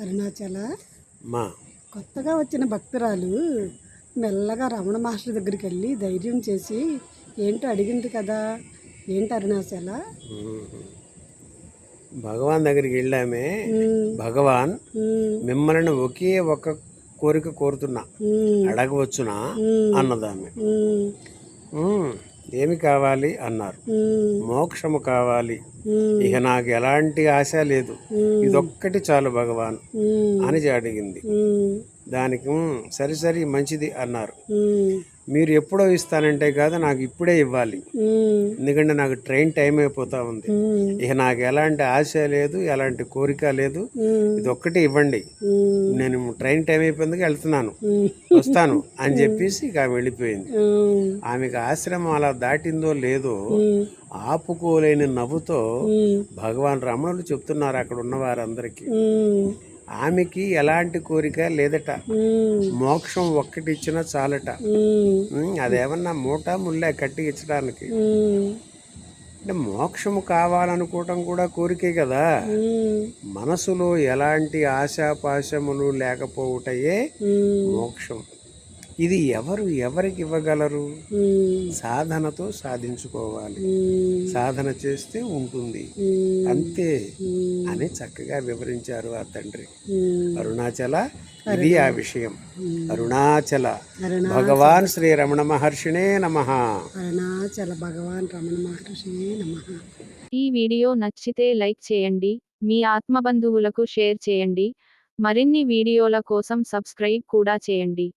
అరుణాచల. మా. కొత్తగా వచ్చిన భక్తురాలు మెల్లగా రమణ మాస్టర్ దగ్గరికి వెళ్ళి ధైర్యం చేసి ఏంటో అడిగింది కదా ఏంటి అరుణాచల? భగవాన్ దగ్గరికి వెళ్ళామే. భగవాన్ మిమ్మల్ని ఒకే ఒక కోరిక కోరుతున్నా. అడగవచ్చునా? అన్నదామె. ఉమ్, "ఉమ్, ఏమి కావాలి అన్నారు. మోక్షము కావాలి. ఇక నాకు ఎలాంటి ఆశ లేదు. ఇదొక్కటి చాలు భగవాన్ అని అడిగింది. దానికి "ఉమ్, సరి సరి మంచిది అన్నారు. మీరు ఎప్పుడో ఇస్తానంటే కాదు నాకు ఇప్పుడే ఇవ్వాలి. ఎందుకంటే నాకు ట్రైన్ టైం అయిపోతా ఉంది. ఇక నాకు ఎలాంటి ఆశ లేదు ఎలాంటి కోరిక లేదు. ఇది ఒక్కటి ఇవ్వండి. నేను ట్రైన్ టైం అయిపోయింది వెళ్తున్నాను. వస్తాను అని చెప్పేసి ఇక ఆమె వెళ్ళిపోయింది. ఆమెకు ఆశ్రమం అలా దాటిందో లేదో ఆపుకోలేని నవ్వుతో భగవాన్ రమణులు చెప్తున్నారు అక్కడ ఉన్న వారందరికీ. ఆమెకి ఎలాంటి కోరిక లేదట. మోక్షం ఒక్కటి ఇచ్చినా చాలట. అదేమన్నా మూట ముళ్ళే కట్టి ఇచ్చడానికి? అంటే మోక్షము కావాలనుకోవటం కూడా కోరికే కదా. మనసులో ఎలాంటి ఆశాపాశములు లేకపోవుటయే మోక్షం. ఇది ఎవరు ఎవరికి ఇవ్వగలరు? సాధనతో సాధించుకోవాలి. సాధన చేస్తే ఉంటుంది. అంతే అని చక్కగా వివరించారు ఆ తండ్రి. అరుణాచల ఇది ఆ విషయం. అరుణాచల. అరుణా భగవాన్ శ్రీ రమణ మహర్షినే నమ. అరుణాచల భగవాన్ రమణ మహర్షి నమ. ఈ వీడియో నచ్చితే లైక్ చేయండి మీ ఆత్మబంధువులకు షేర్ చేయండి మరిన్ని వీడియోల కోసం సబ్స్క్రైబ్ కూడా చేయండి.